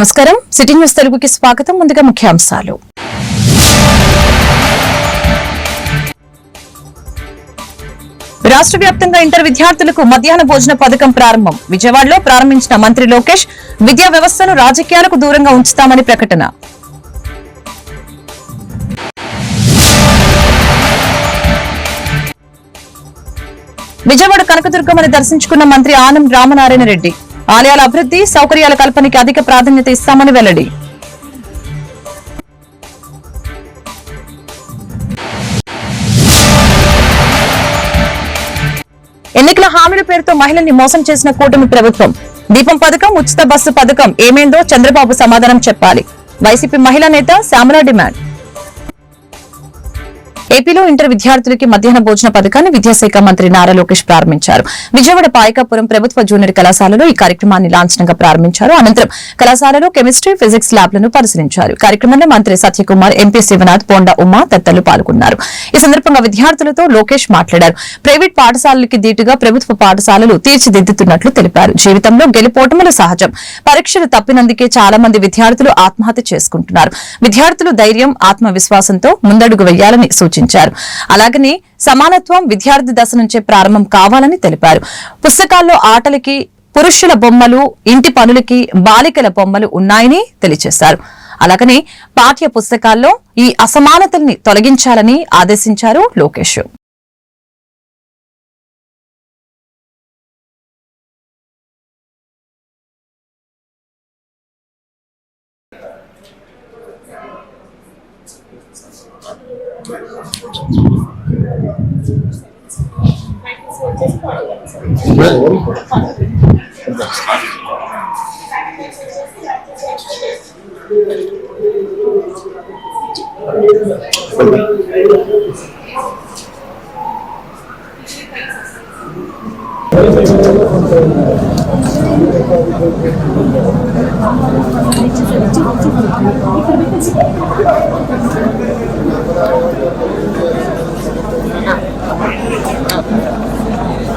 నమస్కారం. City news తెలుగుకి స్వాగతం. ముందుగా ముఖ్యాంశాలు. రాష్ట్ర వ్యాప్తంగా ఇంటర్ విద్యార్థులకు మధ్యాహ్న భోజన పథకం ప్రారంభం. విజయవాడలో ప్రారంభించిన మంత్రి లోకేష్ విద్యా వ్యవస్థను రాజకీయాలకు దూరంగా ఉంచుతామని ప్రకటన. విజయవాడ కనకదుర్గమ్మని దర్శించుకున్న మంత్రి ఆనం రామనారాయణ రెడ్డి. ఆలయాల అభివృద్ధి సౌకర్యాల కల్పనకి అధిక ప్రాధాన్యత ఇస్తామని వెల్లడి. ఎన్నికల హామీల పేరుతో మహిళల్ని మోసం చేసిన కూటమి ప్రభుత్వం. దీపం పథకం ఉచిత బస్సు పథకం ఏమైందో చంద్రబాబు సమాధానం చెప్పాలి. వైసీపీ మహిళా నేత శ్యామల డిమాండ్. ఏపీలో ఇంటర్ విద్యార్థులకి మధ్యాహ్న భోజన పథకాన్ని విద్యాశాఖ మంత్రి నారా లోకేష్ ప్రారంభించారు. విజయవాడ పాయకాపురం ప్రభుత్వ జూనియర్ కళాశాలలో ఈ కార్యక్రమాన్ని లాంఛనంగా ప్రారంభించారు. అనంతరం కళాశాలలో కెమిస్ట్రీ ఫిజిక్స్ ల్యాబ్లను పరిశీలించారు. కార్యక్రమంలో మంత్రి సత్యకుమార్ ఎంపీ శివనాథ్ పోండా ఉమా తదితరులు పాల్గొన్నారు. ఈ సందర్భంగా విద్యార్థులతో లోకేష్ మాట్లాడారు. ప్రైవేట్ పాఠశాలలకి దీటుగా ప్రభుత్వ పాఠశాలలు తీర్చిదిద్దుతున్నట్లు తెలిపారు. జీవితంలో గెలుపోటములు సహజం. పరీక్షలు తప్పినందుకే చాలా మంది విద్యార్థులు ఆత్మహత్య చేసుకుంటున్నారు. విద్యార్థులు ధైర్యం ఆత్మవిశ్వాసంతో ముందడుగు వేయాలని సూచించారు అలాగనే సమానత్వం విద్యార్థి దశ నుంచే ప్రారంభం కావాలని తెలిపారు. పుస్తకాల్లో ఆటలకి పురుషుల బొమ్మలు ఇంటి పనులకి బాలికల బొమ్మలు ఉన్నాయని తెలియజేశారు అలాగనే పాఠ్య పుస్తకాల్లో ఈ అసమానతల్ని తొలగించాలని ఆదేశించారు లోకేష్. 네?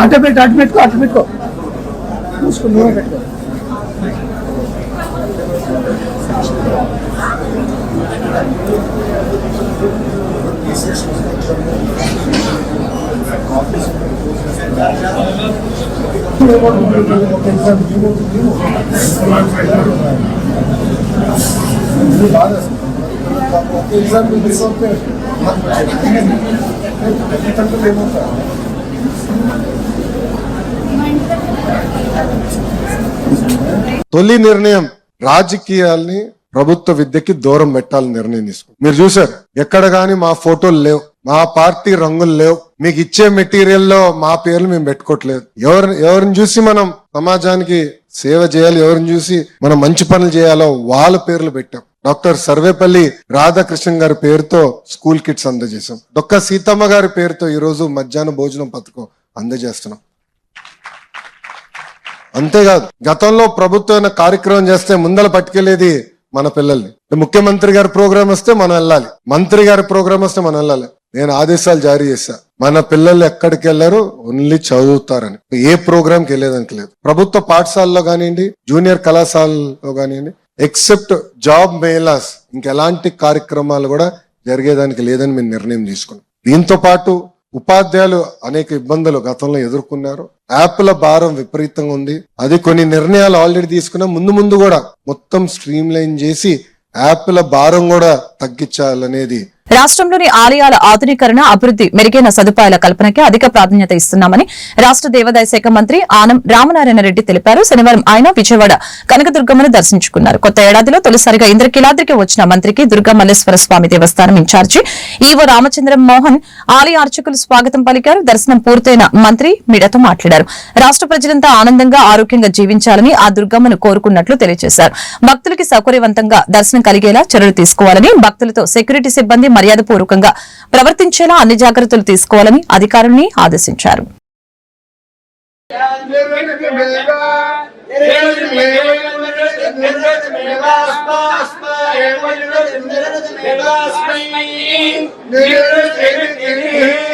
అట్ట పెట్టు అటు పెట్టుకో అటు పెట్టుకో చూసుకుని నూనె పెట్టుకో ఎగ్జామ్ ఏమవుతా తొలి నిర్ణయం రాజకీయాల్ని ప్రభుత్వ విద్యకి దూరం పెట్టాలని నిర్ణయం తీసుకుంది. మీరు చూసారు ఎక్కడ గాని మా ఫోటోలు లేవు. మా పార్టీ రంగులు లేవు. మీకు ఇచ్చే మెటీరియల్లో మా పేర్లు మేము పెట్టుకోవట్లేదు. ఎవరిని ఎవరిని చూసి మనం సమాజానికి సేవ చేయాలి ఎవరిని చూసి మనం మంచి పనులు చేయాలో వాళ్ళ పేర్లు పెట్టాం. డాక్టర్ సర్వేపల్లి రాధాకృష్ణ గారి పేరుతో స్కూల్ కిట్స్ అందజేశాం. డొక్క సీతమ్మ గారి పేరుతో ఈరోజు మధ్యాహ్న భోజనం పథకం అందజేస్తున్నాం. అంతేకాదు గతంలో ప్రభుత్వం కార్యక్రమం చేస్తే ముందల పట్టుకెళ్ళేది మన పిల్లల్ని. ముఖ్యమంత్రి గారి ప్రోగ్రామ్ వస్తే మనం వెళ్ళాలి. మంత్రి గారి ప్రోగ్రామ్ వస్తే మనం వెళ్ళాలి. నేను ఆదేశాలు జారీ చేశా. మన పిల్లలు ఎక్కడికి వెళ్ళారు ఓన్లీ చదువుతారని. ఏ ప్రోగ్రామ్కి వెళ్ళేదానికి లేదు. ప్రభుత్వ పాఠశాలలో కానివ్వండి జూనియర్ కళాశాలలో కానివ్వండి ఎక్సెప్ట్ జాబ్ మేలాస్ ఇంకెలాంటి కార్యక్రమాలు కూడా జరిగేదానికి లేదని మేము నిర్ణయం తీసుకున్నాం. దీంతో పాటు ఉపాధ్యాయులు అనేక ఇబ్బందులు గతంలో ఎదుర్కొన్నారు. యాప్ల భారం విపరీతంగా ఉంది. అది కొన్ని నిర్ణయాలు ఆల్రెడీ తీసుకున్నా ముందు ముందు కూడా మొత్తం స్ట్రీమ్ లైన్ చేసి యాప్ల భారం కూడా తగ్గించాలనేది రాష్ట్రంలోని ఆలయాల ఆధునీకరణ అభివృద్ది మెరుగైన సదుపాయాల కల్పనకే అధిక ప్రాధాన్యత ఇస్తున్నామని రాష్ట్ర దేవాదాయ శాఖ మంత్రి ఆనం రామనారాయణ రెడ్డి తెలిపారు. శనివారం ఆయన విజయవాడ కనకదుర్గమ్మను దర్శించుకున్నారు. కొత్త ఏడాదిలో తొలిసారిగా ఇంద్రకీలాద్రికి వచ్చిన మంత్రికి దుర్గమల్లేశ్వర స్వామి దేవస్థానం ఇన్ఛార్జి ఈవో రామచంద్రం మోహన్ ఆలయ అర్చకులు స్వాగతం పలికారు. దర్శనం పూర్తయిన మంత్రి మీడియాతో మాట్లాడారు. రాష్ట్ర ప్రజలంతా ఆనందంగా ఆరోగ్యంగా జీవించాలని ఆ దుర్గమ్మను కోరుకున్నట్లు తెలియజేశారు. భక్తులకి సౌకర్యవంతంగా దర్శనం కలిగేలా చర్యలు తీసుకోవాలని భక్తులతో సెక్యూరిటీ సిబ్బంది మర్యాదపూర్వకంగా ప్రవర్తించేలా అన్ని జాగ్రత్తలు తీసుకోవాలని అధికారుల్ని ఆదేశించారు.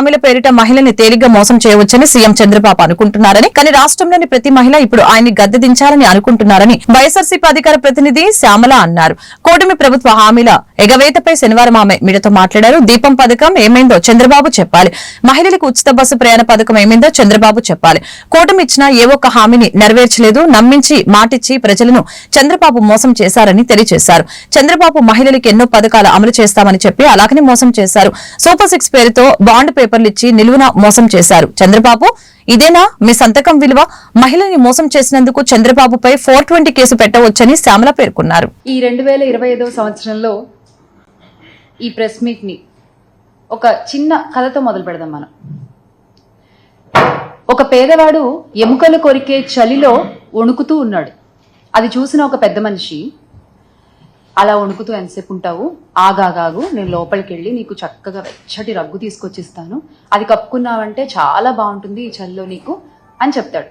హామీల పేరిట మహిళని తేలిగ్గా మోసం చేయవచ్చని సీఎం చంద్రబాబు అనుకుంటున్నారని కానీ రాష్ట్రంలోని ప్రతి మహిళ ఇప్పుడు ఆయన్ని గద్దె దించాలని అనుకుంటున్నారని వైఎస్ఆర్సీపీ అధికార ప్రతినిధి శ్యామల అన్నారు. కూటమి ప్రభుత్వ హామీల ఎగవేతపై శనివారం ఆమె మీడియాతో మాట్లాడారు. దీపం పథకం ఏమైందో చంద్రబాబు చెప్పాలి. మహిళలకు ఉచిత బస్సు ప్రయాణ పథకం ఏమైందో చంద్రబాబు చెప్పాలి. కూటమి ఇచ్చిన ఏ ఒక్క హామీని నెరవేర్చలేదు. నమ్మించి మాటిచ్చి ప్రజలను చంద్రబాబు మోసం చేశారని తెలియజేశారు. చంద్రబాబు మహిళలకు ఎన్నో పథకాలు అమలు చేస్తామని చెప్పి అలాగనే మోసం చేశారు. సూపర్ సిక్స్ పేరుతో బాండ్ పేపర్ పేపర్లు ఇచ్చి నిలువున మోసం చేశారు. చంద్రబాబు ఇదేనా మీ సంతకం విలువ? మహిళని మోసం చేసినందుకు చంద్రబాబుపై ఫోర్ ట్వంటీ కేసు పెట్టవచ్చని శ్యామల పేర్కొన్నారు. ఈ రెండు వేల ఇరవై ఐదవ సంవత్సరంలో ఈ ప్రెస్ మీట్ని ఒక చిన్న కథతో మొదలు పెడదాం మనం. ఒక పేదవాడు ఎముకలు కొరికే చలిలో వణుకుతూ ఉన్నాడు. అది చూసిన ఒక పెద్ద మనిషి అలా వణుకుతూ ఎంతసేపు ఉంటావు? ఆగాగాగు నేను లోపలికి వెళ్ళి నీకు చక్కగా వెచ్చటి రగ్గు తీసుకొచ్చిస్తాను. అది కప్పుకున్నావంటే చాలా బాగుంటుంది ఈ చలిలో నీకు అని చెప్తాడు.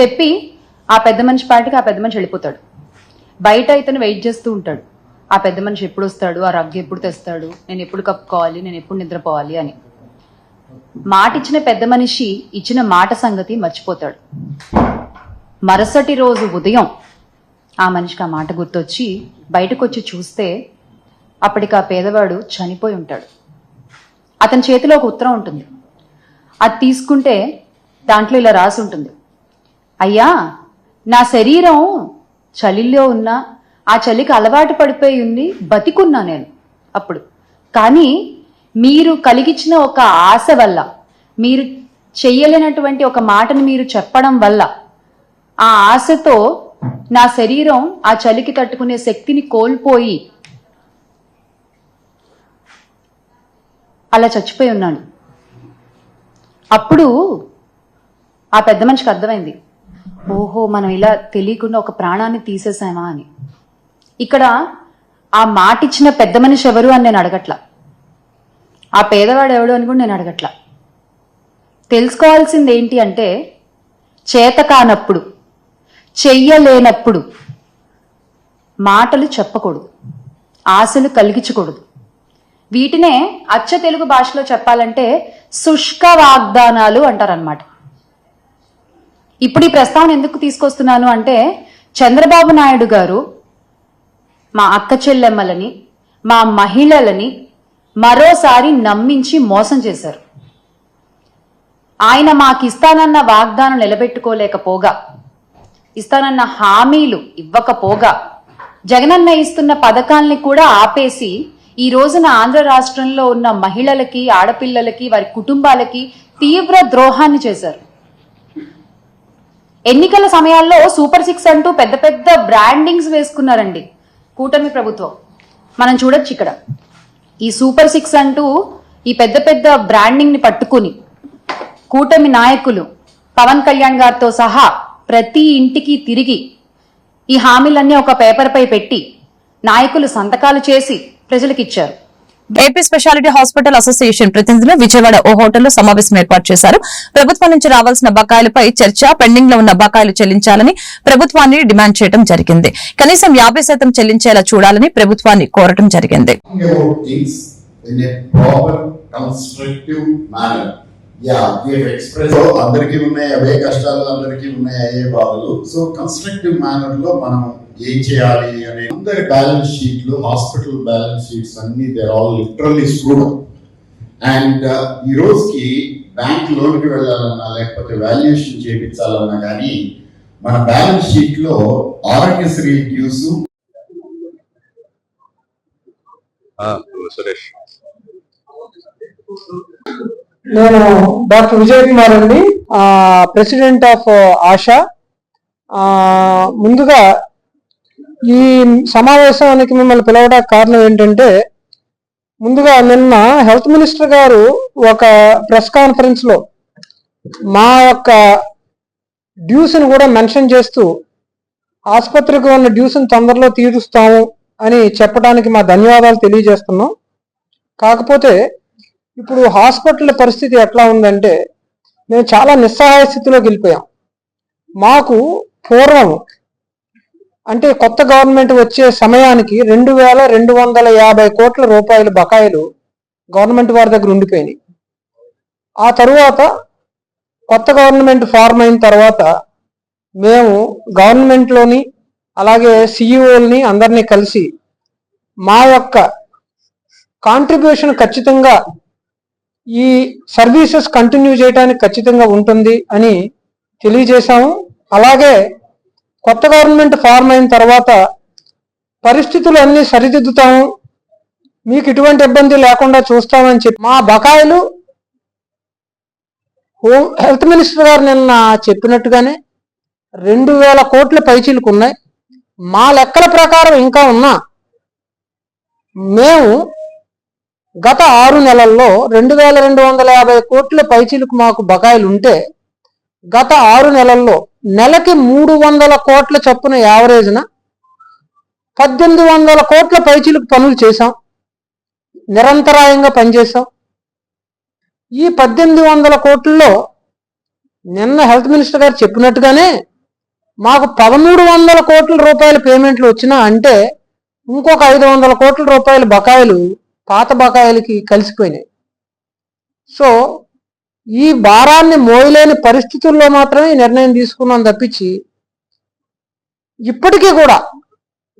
చెప్పి ఆ పెద్ద మనిషి పాటికి ఆ పెద్ద మనిషి వెళ్ళిపోతాడు. బయట ఇతను వెయిట్ చేస్తూ ఉంటాడు. ఆ పెద్ద మనిషి ఎప్పుడు వస్తాడు? ఆ రగ్గు ఎప్పుడు తెస్తాడు? నేను ఎప్పుడు కప్పుకోవాలి? నేను ఎప్పుడు నిద్రపోవాలి అని. మాట ఇచ్చిన పెద్ద మనిషి ఇచ్చిన మాట సంగతి మర్చిపోతాడు. మరుసటి రోజు ఉదయం ఆ మనిషికి ఆ మాట గుర్తొచ్చి బయటకు వచ్చి చూస్తే అప్పటికి ఆ పేదవాడు చనిపోయి ఉంటాడు. అతని చేతిలో ఒక ఉత్తరం ఉంటుంది. అది తీసుకుంటే దాంట్లో ఇలా రాసి ఉంటుంది. అయ్యా నా శరీరం చలిలో ఉన్నా ఆ చలికి అలవాటు పడిపోయి ఉంది బతికున్నా నేను అప్పుడు. కానీ మీరు కలిగించిన ఒక ఆశ వల్ల మీరు చెయ్యలేనటువంటి ఒక మాటను మీరు చెప్పడం వల్ల ఆ ఆశతో నా శరీరం ఆ చలికి తట్టుకునే శక్తిని కోల్పోయి అలా చచ్చిపోయి ఉన్నాను అప్పుడు ఆ పెద్ద మనిషికి అర్థమైంది. ఓహో మనం ఇలా తెలియకుండా ఒక ప్రాణాన్ని తీసేసామా అని. ఇక్కడ ఆ మాట ఇచ్చిన పెద్ద మనిషి ఎవరు అని నేను అడగట్లా. ఆ పేదవాడు ఎవడు అని కూడా నేను అడగట్లా. తెలుసుకోవాల్సింది ఏంటి అంటే చేత కానప్పుడు. చెయ్యలేనప్పుడు మాటలు చెప్పకూడదు ఆశలు కలిగించకూడదు. వీటినే అచ్చ తెలుగు భాషలో చెప్పాలంటే శుష్క వాగ్దానాలు అంటారనమాట ఇప్పుడు ఈ ప్రస్తావన ఎందుకు తీసుకొస్తున్నాను అంటే చంద్రబాబు నాయుడు గారు మా అక్క చెల్లెమ్మలని మా మహిళలని మరోసారి నమ్మించి మోసం చేశారు. ఆయన మాకు ఇస్తానన్న వాగ్దానం నిలబెట్టుకోలేకపోగా ఇస్తానన్న హామీలు ఇవ్వకపోగా జగనన్న ఇస్తున్న పథకాల్ని కూడా ఆపేసి ఈ రోజున ఆంధ్ర రాష్ట్రంలో ఉన్న మహిళలకి ఆడపిల్లలకి వారి కుటుంబాలకి తీవ్ర ద్రోహాన్ని చేశారు. ఎన్నికల సమయాల్లో సూపర్ సిక్స్ అంటూ పెద్ద పెద్ద బ్రాండింగ్స్ వేసుకున్నారండి కూటమి ప్రభుత్వం. మనం చూడొచ్చు ఇక్కడ. ఈ సూపర్ సిక్స్ అంటూ ఈ పెద్ద పెద్ద బ్రాండింగ్ని పట్టుకుని కూటమి నాయకులు పవన్ కళ్యాణ్ గారితో సహా ప్రతి ఇంటికి తిరిగి ఈ హామీలన్నీ ఒక పేపర్ పై పెట్టి నాయకులు సంతకాలు చేసి ప్రజలకు ఇచ్చారు ఏపీ స్పెషాలిటీ హాస్పిటల్ అసోసియేషన్ ప్రతినిధులు విజయవాడ ఓ హోటల్లో సమావేశం ఏర్పాటు చేశారు. ప్రభుత్వం నుంచి రావాల్సిన బకాయిలపై చర్చ పెండింగ్లో ఉన్న బకాయిలు చెల్లించాలని ప్రభుత్వాన్ని డిమాండ్ చేయడం జరిగింది. కనీసం యాభై శాతం చెల్లించేలా చూడాలని ప్రభుత్వాన్ని కోరటం జరిగింది. యా ఎక్స్ప్రెస్ అందరికి అందరికీ ఉన్నాయి అవే కష్టాలు అందరికీ ఉన్నాయి అయ్యే బాధలు. సో కన్స్ట్రక్టివ్ మేనర్లో మనం ఏం చేయాలి అనే అందరి బ్యాలెన్స్ షీట్లు హాస్పిటల్ బ్యాలెన్స్ షీట్స్ అన్ని there all literally screwed and ఈ రోజుకి బ్యాంక్ లోన్కి వెళ్ళాలన్నా లేకపోతే వాల్యుయేషన్ చేయించాలన్నా కానీ మన బ్యాలెన్స్ షీట్లో ఆరోగ్యశ్రీ డ్యూస్ సురేష్. నేను డాక్టర్ విజయ్ కుమార్ అండి. President of Asha. ముందుగా ఈ సమావేశానికి మిమ్మల్ని పిలవడానికి కారణం ఏంటంటే ముందుగా నిన్న హెల్త్ మినిస్టర్ గారు ఒక ప్రెస్ కాన్ఫరెన్స్లో మా యొక్క డ్యూస్ని కూడా మెన్షన్ చేస్తూ ఆసుపత్రికి ఉన్న డ్యూస్ని తొందరలో తీరుస్తాము అని చెప్పడానికి మా ధన్యవాదాలు తెలియజేస్తున్నాం. కాకపోతే ఇప్పుడు హాస్పిటల్ పరిస్థితి ఎట్లా ఉందంటే మేము చాలా నిస్సహాయ స్థితిలోకి వెళ్ళిపోయాం. మాకు పూర్వం అంటే కొత్త గవర్నమెంట్ వచ్చే సమయానికి రెండు వేల రెండు వందల యాభై కోట్ల రూపాయల బకాయిలు గవర్నమెంట్ వారి దగ్గర ఉండిపోయినాయి. ఆ తరువాత కొత్త గవర్నమెంట్ ఫార్మ్ అయిన తర్వాత మేము గవర్నమెంట్లోని అలాగే సిఇఓల్ని అందరినీ కలిసి మా యొక్క కాంట్రిబ్యూషన్ ఖచ్చితంగా ఈ సర్వీసెస్ కంటిన్యూ చేయడానికి ఖచ్చితంగా ఉంటుంది అని తెలియజేశాము. అలాగే కొత్త గవర్నమెంట్ ఫార్మ్ అయిన తర్వాత పరిస్థితులు అన్ని సరిదిద్దుతాము. మీకు ఇటువంటి ఇబ్బంది లేకుండా చూస్తామని చెప్పి మా బకాయిలు హోమ్ హెల్త్ మినిస్టర్ గారు నిన్న చెప్పినట్టుగానే రెండు వేల కోట్ల పైచీలకు ఉన్నాయి. మా లెక్కల ప్రకారం ఇంకా ఉన్నా. మేము గత ఆరు నెలల్లో రెండు వేల రెండు వందల యాభై కోట్ల పైచీలకు మాకు బకాయిలు ఉంటే గత ఆరు నెలల్లో నెలకి మూడు వందల కోట్ల చొప్పున యావరేజ్న పద్దెనిమిది వందల కోట్ల పైచీలకు పనులు చేశాం. నిరంతరాయంగా పనిచేశాం. ఈ పద్దెనిమిది వందల కోట్లలో నిన్న హెల్త్ మినిస్టర్ గారు చెప్పినట్టుగానే మాకు పదమూడు వందల కోట్ల రూపాయల పేమెంట్లు వచ్చినా అంటే ఇంకొక ఐదు వందల కోట్ల రూపాయల బకాయిలు పాత బకాయిలకి కలిసిపోయినాయి. సో ఈ భారాన్ని మోయలేని పరిస్థితుల్లో మాత్రమే నిర్ణయం తీసుకున్నాం తప్పించి ఇప్పటికీ కూడా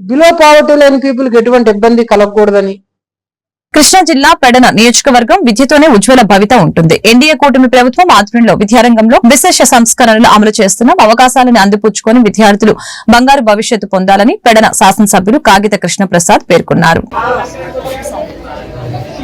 బిలో పావర్టీ లేని పీపుల్కి ఎటువంటి ఇబ్బంది కలగకూడదని కృష్ణా జిల్లా పెడన నియోజకవర్గం విద్యతోనే ఉజ్వల భవిత ఉంటుంది. ఎన్డీఏ కూటమి ప్రభుత్వం ఆధ్వర్యంలో విద్యారంగంలో విశేష సంస్కరణలు అమలు చేస్తున్నాం. అవకాశాలను అందిపుచ్చుకొని విద్యార్థులు బంగారు భవిష్యత్తు పొందాలని పెడన శాసనసభ్యులు కాగిత కృష్ణప్రసాద్ పేర్కొన్నారు.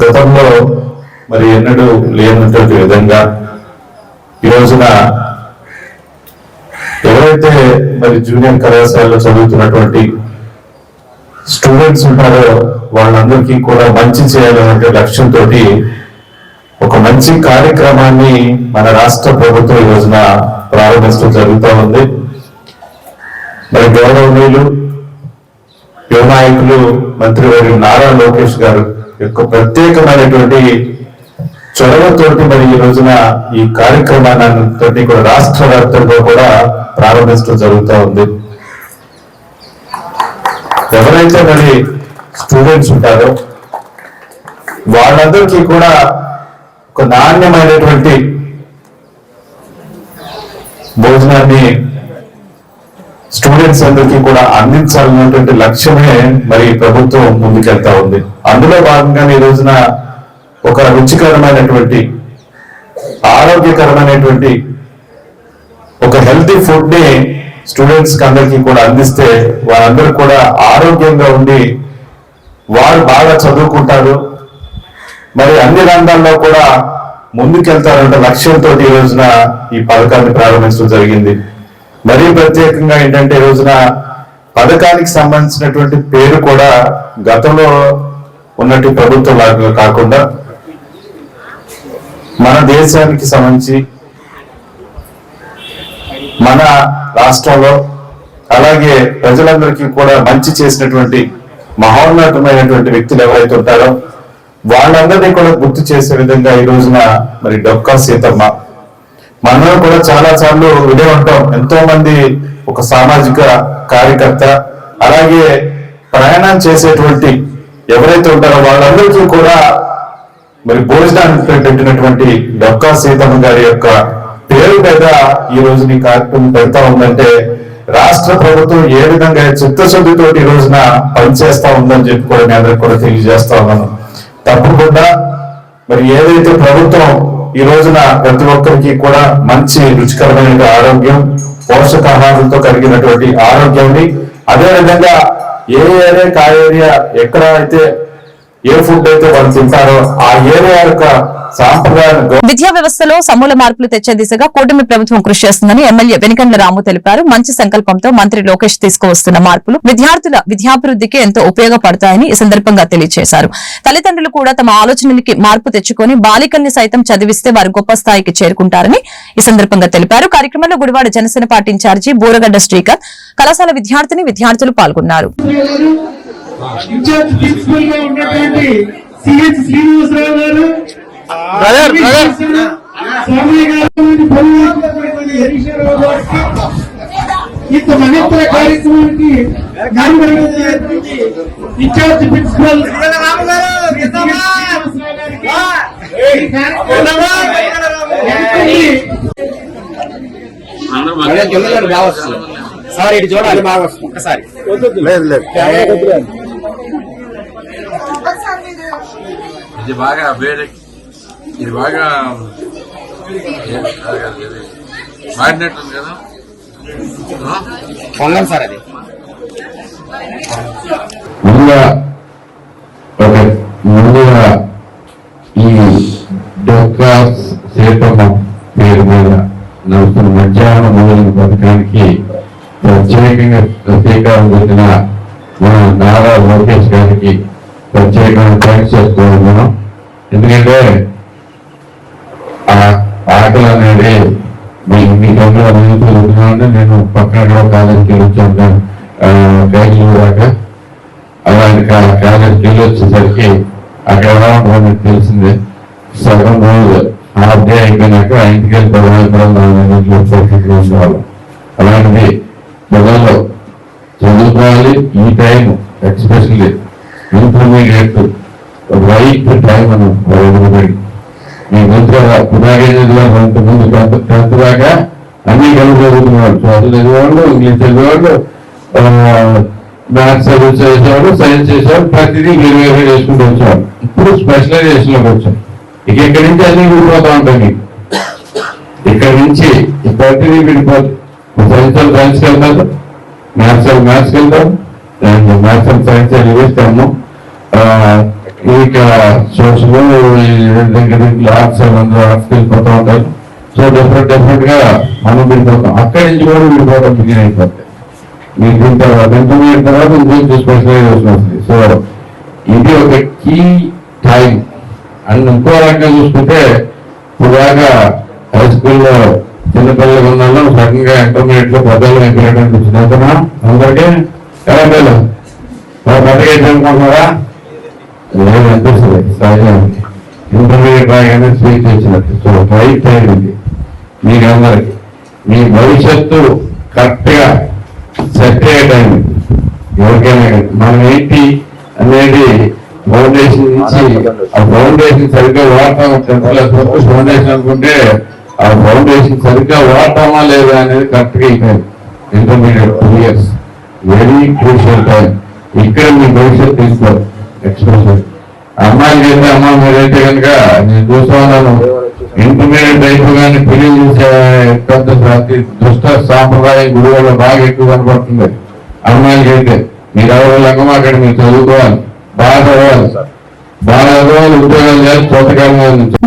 గతంలో మరి ఎన్నడూ లేనటువంటి విధంగా ఈ రోజున ఎవరైతే మరి జూనియర్ కళాశాలలో చదువుతున్నటువంటి స్టూడెంట్స్ ఉంటారో వాళ్ళందరికీ కూడా మంచి చేయాలనే లక్ష్యంతో ఒక మంచి కార్యక్రమాన్ని మన రాష్ట్ర ప్రభుత్వం ఈ రోజున ప్రారంభించడం జరుగుతూ ఉంది. మరి గౌరవనీయులు యువ నాయకులు మంత్రివర్యులు నారా లోకేష్ గారు యొక్క ప్రత్యేకమైనటువంటి చొరవతోటి మరి ఈ రోజున ఈ కార్యక్రమాన్ని కూడా రాష్ట్ర వ్యాప్తంగా కూడా ప్రారంభించడం జరుగుతూ ఉంది. ఎవరైతే మరి స్టూడెంట్స్ ఉంటారో వాళ్ళందరికీ కూడా ఒక నాణ్యమైనటువంటి భోజనాన్ని స్టూడెంట్స్ అందరికీ కూడా అందించాలన్నటువంటి లక్ష్యమే మరి ప్రభుత్వం ముందుకెళ్తా ఉంది. అందులో భాగంగానే ఈ రోజున ఒక రుచికరమైనటువంటి ఆరోగ్యకరమైనటువంటి ఒక హెల్తీ ఫుడ్ని స్టూడెంట్స్కి అందరికీ కూడా అందిస్తే వారందరూ కూడా ఆరోగ్యంగా ఉండి వారు బాగా చదువుకుంటారు. మరి అన్ని రంగాల్లో కూడా ముందుకెళ్తారంటే లక్ష్యంతో ఈ రోజున ఈ పథకాన్ని ప్రారంభించడం జరిగింది. మరీ ప్రత్యేకంగా ఏంటంటే ఈ రోజున పథకానికి సంబంధించినటువంటి పేరు కూడా గతంలో ఉన్నట్టు ప్రభుత్వం లాగా కాకుండా మన దేశానికి సంబంధించి మన రాష్ట్రంలో అలాగే ప్రజలందరికీ కూడా మంచి చేసినటువంటి మహోన్నతమైనటువంటి వ్యక్తులు ఎవరైతే ఉంటారో వాళ్ళందరినీ కూడా గుర్తు చేసే విధంగా ఈ రోజున మరి డొక్కా సీతమ్మ. మనం కూడా చాలా సార్లు వినే ఉంటాం ఎంతో మంది ఒక సామాజిక కార్యకర్త అలాగే ప్రయాణం చేసేటువంటి ఎవరైతే ఉంటారో వాళ్ళందరికీ కూడా మరి భోజనానికి పెట్టినటువంటి డొక్కా సీతమ్మ గారి యొక్క పేరు మీద ఈ రోజు కార్యక్రమం పెడతా ఉందంటే రాష్ట్ర ప్రభుత్వం ఏ విధంగా చిత్తశుద్ధితో ఈ రోజున పనిచేస్తా ఉందని చెప్పి కూడా నేను అందరికి కూడా తెలియజేస్తా ఉన్నాను. తప్పకుండా మరి ఏదైతే ప్రభుత్వం ఈ రోజున ప్రతి ఒక్కరికి కూడా మంచి రుచికరమైన ఆరోగ్యం పోషకాహారంతో కలిగినటువంటి ఆరోగ్యాన్ని అదే విధంగా ఏ ఏరియా కా ఏరియా ఎక్కడ అయితే ఏ ఫుడ్ అయితే వాళ్ళు తింటారో ఆ ఏరియా యొక్క విద్యా వ్యవస్థలో సమూల మార్పులు తెచ్చే దిశగా కూటమి ప్రభుత్వం కృషి చేస్తుందని ఎమ్మెల్యే వెనికండ్ల రాము తెలిపారు. మంచి సంకల్పంతో మంత్రి లోకేష్ తీసుకువస్తున్న మార్పులు విద్యార్థుల విద్యాభివృద్ధికి ఎంతో ఉపయోగపడతాయని ఈ సందర్భంగా తెలియజేశారు తల్లిదండ్రులు కూడా తమ ఆలోచనలకి మార్పు తెచ్చుకొని బాలికల్ని సైతం చదివిస్తే వారు గొప్ప స్థాయికి చేరుకుంటారని ఈ సందర్భంగా తెలిపారు. కార్యక్రమంలో గుడివాడ జనసేన పార్టీ ఇన్ఛార్జి బూరగడ్డ శ్రీకాంత్ కళాశాల విద్యార్థిని విద్యార్థులు పాల్గొన్నారు. ఇన్ఛార్జ్ ప్రిన్సిపల్ గా ఉన్నటువంటి సిహెచ్ శ్రీనివాసరావు గారు స్వామి గారు పనిచేస్తున్నటువంటి హరీశ్వరరావు గారికి ఇంత మహత్తర కార్యక్రమానికి నాయకుడైనటువంటి incharge principal Shri CH Srinivasarao గారికి ఈ కార్యక్రమాన్ని ఎంతని సార్ ఇటు చూడాలి బాగా వస్తుంది ఒకసారి ఇది బాగా వేరే ఇది బాగా మాడినట్టు ఉంది కదా సార్ అది. ముందుగా ఒక ముందుగా ఈ డొక్కా సీతమ్మ పేరు మీద నడుస్తున్న మధ్యాహ్న భోజన పథకానికి ప్రత్యేకంగా శ్రీకారం చుట్టిన మన నారా లోకేష్ గారికి ప్రత్యేకంగా థ్యాంక్స్ చెప్పుకుంటున్నాం ఎందుకంటే నేను నేను పక్కన కాలేజీకి వచ్చాను కైలు దాకా. అలాంటి కాలేజీకి వెళ్ళి వచ్చేసరికి అక్కడ ఎలా తెలిసిందే సగం రోజు హాఫ్ డే అయిపోయినాక ఇంటికి వెళ్ళి పదహారు పదహారు ఉండేవాళ్ళం. అలాంటిది పిల్లలు చదువుకోవాలి ఈ time especially intermediate right time అని మీ ముందు పునాగేజ్ ముందు టెన్త్ దాకా అన్ని కలిసి చదువుకునేవాళ్ళు చదువు చదివేవాళ్ళు ఇంగ్లీష్ చదివేవాళ్ళు మ్యాథ్స్ చదువు చేసేవాళ్ళు సైన్స్ చేసేవాళ్ళు ప్రతిదీ వేరు వేరు చేసుకుంటూ వచ్చేవాళ్ళు. ఇప్పుడు స్పెషలైజేషన్లోకి వచ్చాం. ఇక ఇక్కడి నుంచి అన్ని విడిపోతా ఉంటాయి? ఇక్కడ నుంచి ప్రతిదీ విడిపోతుంది సైన్స్ వాళ్ళు సైన్స్కి వెళ్తారు మ్యాథ్స్ వాళ్ళు మ్యాథ్స్కి వెళ్తారు అండ్ మ్యాథ్స్ సైన్స్ చదివేస్తాము ఇక సోషల్ దగ్గర ఆర్ట్స్ అందరూ ఆర్ట్స్కి వెళ్ళిపోతూ ఉంటారు. సో డిఫరెంట్ డిఫరెంట్గా మనం విడిపోతాం అక్కడి నుంచి కూడా విడిపోవడం బిగిన్ అయిపోతాయి మీరు దీని తర్వాత ఇంటర్మీడియట్ తర్వాత ఇంకొంచెం స్పెషలైజేషన్ వస్తుంది. సో ఇది ఒక కీ టైం అండ్ ఇంకో రకంగా చూసుకుంటే ఇలాగా దాకా హై స్కూల్లో చిన్నపిల్లలు ఉన్నాను సడన్గా ఇంటర్మీడియట్లో పెద్దలు ఎక్కడానికి వచ్చిన అందరికీ ఎలా పిల్లలు పెద్దగా అనుకుంటున్నారా? లేదు అనిపిస్తుంది సహజానికి ఇంటర్మీడియట్ రాగానే స్పీచ్ వచ్చినట్టు సో రైట్ టైం ఇది మీకు అందరికి. మీ భవిష్యత్తు కరెక్ట్గా సెట్ అయ్యే టైం. ఎవరికైనా కానీ. మనం ఏంటి అనేది ఫౌండేషన్ నుంచి ఆ ఫౌండేషన్ సరిగ్గా వాడతాం ఫౌండేషన్ అనుకుంటే ఆ ఫౌండేషన్ సరిగ్గా వాడటమా లేదా అనేది కరెక్ట్గా అయిపోయింది intermediate two years. Very crucial time. ఇక్కడ మీ భవిష్యత్తు తీసుకోరు ఎక్స్ప్రెషన్ అమ్మాయిలకి అయితే అమ్మ మీరైతే కనుక నేను చూస్తున్నాను ఇంటర్మీడియట్ అయిపోగానే పెళ్ళి చేసే పెద్ద ప్రతి దుష్ట సాంప్రదాయం గురువులో బాగా ఎక్కువ కనపడుతుంది అమ్మాయికి అయితే మీరు ఎవరు లంగమా అక్కడ మీరు చదువుకోవాలి బాగా చదవాలి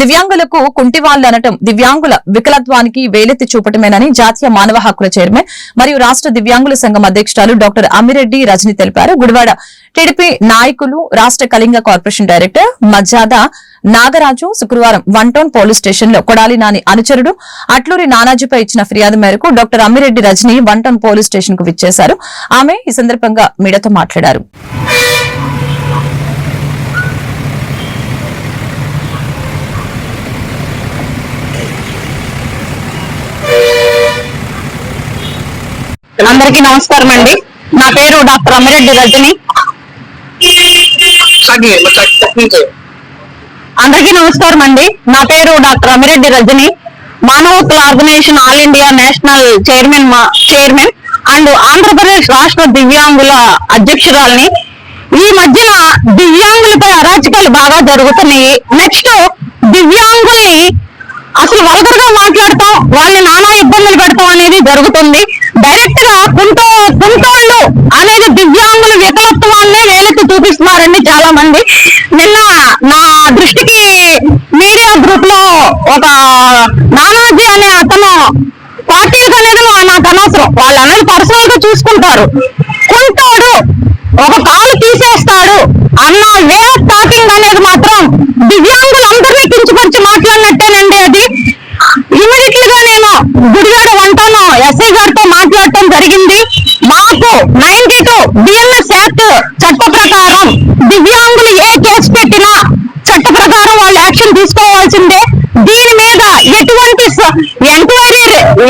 దివ్యాంగులకు కుంటివాళ్ళు అనటం దివ్యాంగుల వికలత్వానికి వేలెత్తి చూపటమేనని జాతీయ మానవ హక్కుల చైర్మన్ మరియు రాష్ట్ర దివ్యాంగుల సంఘం అధ్యక్షురాలు డాక్టర్ అమిరెడ్డి రజని తెలిపారు. గుడివాడ టీడీపీ నాయకులు రాష్ట్ర కళింగ కార్పొరేషన్ డైరెక్టర్ మజాదా నాగరాజు శుక్రవారం వన్ టౌన్ పోలీస్ స్టేషన్లో కొడాలి నాని అనుచరుడు అట్లూరి నానాజీపై ఇచ్చిన ఫిర్యాదు మేరకు doctor Ammireddy Rajani one town police స్టేషన్కు విచ్చేశారు. ఆమె ఈ సందర్భంగా మీడియాతో మాట్లాడారు. అందరికీ నమస్కారం అండి. నా పేరు డాక్టర్ అమ్మిరెడ్డి రజని. అందరికీ నమస్కారం అండి. నా పేరు డాక్టర్ అమ్మిరెడ్డి రజని. మానవ హక్కుల organisation all India national chairman chairman and Andhra Pradesh రాష్ట్ర దివ్యాంగుల అధ్యక్షురాలని. ఈ మధ్యన దివ్యాంగులపై అరాచకాలు బాగా జరుగుతున్నాయి. నెక్స్ట్ దివ్యాంగుల్ని అసలు వల్గర్గా మాట్లాడతాం వాళ్ళని నానా ఇబ్బందులు పెడతాం అనేది జరుగుతుంది. డైరెక్ట్గా కుంటో కుంటోళ్ళు అనేది దివ్యాంగుల వికలత్వాన్ని వేలెత్తి చూపిస్తున్నారండి చాలా మంది నిన్న నా దృష్టికి మీడియా గ్రూప్లో ఒక నానాజీ అనే అతను పార్టీలకు అనేది నాకు అనవసరం. వాళ్ళు అనేది పర్సనల్గా చూసుకుంటారు. కుంటోడు ఒక కాలు తీసేస్తాడు అన్న వే ఆఫ్ టాకింగ్ అనేది మాత్రం దివ్యాంగులందరినీ కించుకొచ్చి మాట్లాడినట్టేనండి అది. ఇమీడియట్గా నేను గుడివాడ వంటను ఎస్ఐ గారితో మాట్లాడటం జరిగింది. మాకు నైన్టీ టూ బిఎన్ఎస్ యాక్ట్ చట్ట ప్రకారం దివ్యాంగులు ఏ కేసు పెట్టినా చట్ట ప్రకారం వాళ్ళు యాక్షన్ తీసుకోవాల్సిందే. దీని మీద ఎటువంటి ఎంక్వైరీ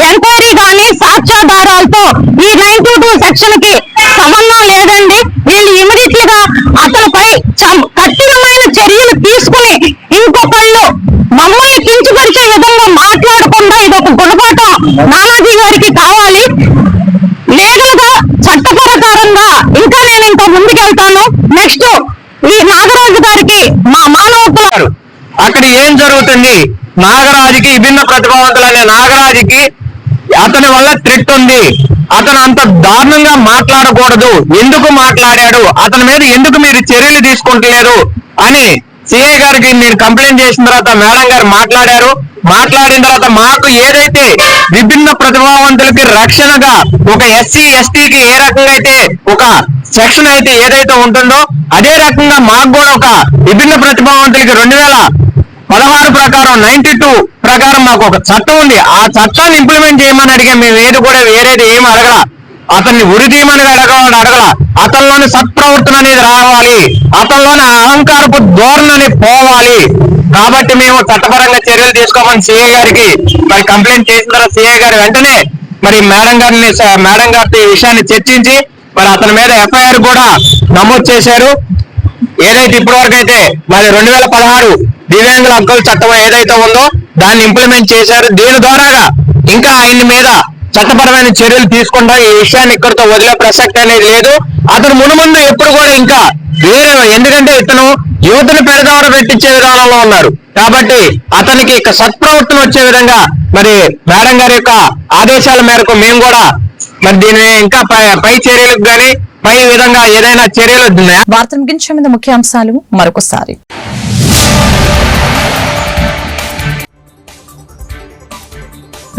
ఎంక్వైరీ గాని సాక్ష్యాధారాలతో ఈ నైన్టీ టూ సెక్షన్కి సంబంధం లేదండి వీళ్ళు ఇమీడియట్గా అతనిపై చం- కఠినమైన చర్యలు తీసుకుని ఇంకొకళ్ళు మమ్మల్ని కించపరిచే విధంగా మాట్లాడకుండా ఇది ఒక గుణపాఠం నానాజీ గారికి కావాలి లీగల్గా చట్ట ప్రకారంగా ఇంకా నేను ఇంకా ముందుకెళ్తాను నెక్స్ట్ ఈ నాగరాజు గారికి మా మానవ హక్కుల అక్కడ ఏం జరుగుతుంది. నాగరాజుకి విభిన్న ప్రతిభావంతులు అనే నాగరాజుకి అతని వల్ల త్రిట్ ఉంది. అతను అంత దారుణంగా మాట్లాడకూడదు. ఎందుకు మాట్లాడాడు? అతని మీద ఎందుకు మీరు చర్యలు తీసుకుంటలేరు అని సిఐ గారికి నేను కంప్లైంట్ చేసిన తర్వాత మేడం గారు మాట్లాడారు. మాట్లాడిన తర్వాత మాకు ఏదైతే విభిన్న ప్రతిభావంతులకి రక్షణగా ఒక ఎస్సీ ఎస్టీకి ఏ రకంగా అయితే ఒక సెక్షన్ అయితే ఏదైతే ఉంటుందో అదే రకంగా మాకు కూడా ఒక విభిన్న ప్రతిభావంతులకి రెండు వేల పదహారు ప్రకారం నైన్టీ టూ ప్రకారం మాకు ఒక చట్టం ఉంది. ఆ చట్టాన్ని ఇంప్లిమెంట్ చేయమని అడిగే మేము ఏది కూడా వేరేది ఏం అడగల. అతన్ని ఉరి తీయమని అడగ అడగల. అతనిలోని సత్ప్రవర్తన అనేది రావాలి. అతనిలోని అహంకారపు ధోరణి పోవాలి. కాబట్టి మేము చట్టపరంగా చర్యలు తీసుకోమని సిఐ గారికి మరి కంప్లైంట్ చేసిన తర్వాత సిఏ గారు వెంటనే మరి మేడం గారిని మేడం గారితో ఈ విషయాన్ని చర్చించి మరి అతని మీద ఎఫ్ఐఆర్ కూడా నమోదు చేశారు. ఏదైతే ఇప్పటి వరకు అయితే మరి రెండు వేల పదహారు దివ్యాంగుల హక్కుల చట్టం ఏదైతే ఉందో దాన్ని ఇంప్లిమెంట్ చేశారు. దీని ద్వారాగా ఇంకా ఆయన మీద చట్టపరమైన చర్యలు తీసుకుంటా ఈ విషయాన్ని ఇక్కడితో వదిలే ప్రసక్తి అనేది లేదు. అతను మునుముందు ఎప్పుడు కూడా ఇంకా వేరే ఎందుకంటే ఇతను యువతను పెడదావర పెట్టించే విధానంలో ఉన్నారు. కాబట్టి అతనికి ఇక సత్ప్రవర్తన వచ్చే విధంగా మరి మేడం గారి యొక్క ఆదేశాల మేరకు మేము కూడా మరి దీని ఇంకా పై పై చర్యలకు గాని పై విధంగా ఏదైనా చర్యలు వార్త ముగించే ముందు ముఖ్యాంశాలు మరొకసారి.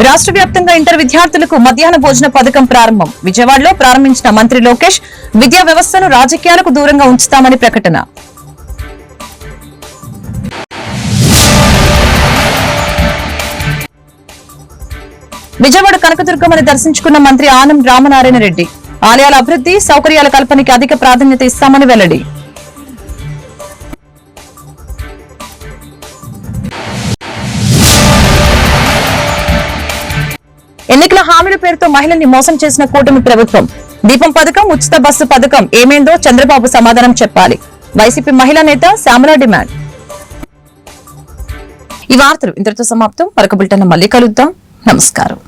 రాష్ట్ర వ్యాప్తంగా ఇంటర్ విద్యార్థులకు మధ్యాహ్న భోజన పథకం ప్రారంభం. విజయవాడలో ప్రారంభించిన మంత్రి లోకేష్ విద్యా వ్యవస్థను రాజకీయాలకు దూరంగా ఉంచుతామని ప్రకటన. విజయవాడ కనకదుర్గమ్మని దర్శించుకున్న మంత్రి ఆనం రామనారాయణ రెడ్డి. ఆలయాల అభివృద్ధి సౌకర్యాల కల్పనకి అధిక ప్రాధాన్యత ఇస్తామని వెల్లడి. పేరుతో మహిళల్ని మోసం చేసిన కూటమి ప్రభుత్వం. దీపం పథకం ఉచిత బస్సు పథకం ఏమైందో చంద్రబాబు సమాధానం చెప్పాలి. వైసీపీ మహిళా నేత శ్యామల డిమాండ్. ఈ వార్తలు ఇంతటితో సమాప్తం. మరొక బులెటిన్ మళ్ళీ కలుద్దాం. నమస్కారం.